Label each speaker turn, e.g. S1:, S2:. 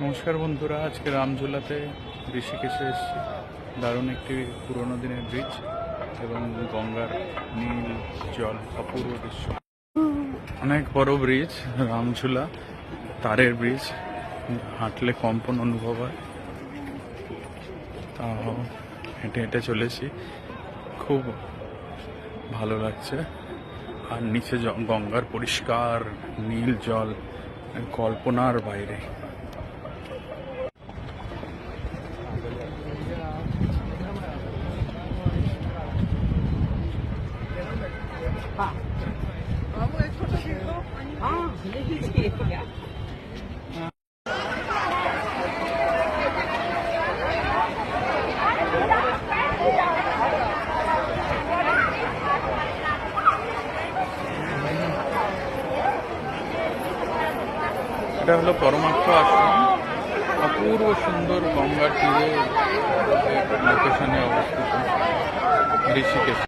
S1: নমস্কার বন্ধুরা, আজকে রামঝোলাতে ঋষিকেশে এসেছি। দারুণ একটি পুরোনো দিনের ব্রিজ এবং গঙ্গার নীল জল, অপূর্ব দৃশ্য। অনেক বড় ব্রিজ রামঝোলা, তারের ব্রিজ হাঁটলে কম্পন অনুভব হয়। তাও হেঁটে হেঁটে চলেছি। খুব ভালো লাগছে। আর নিচে গঙ্গার পরিষ্কার নীল জল, কল্পনার বাইরে। এটা হলো পরমার্থ আশ্রম অপূর্ব সুন্দর গঙ্গার তীরে লোকেশনে অবস্থিত ঋষিকেশ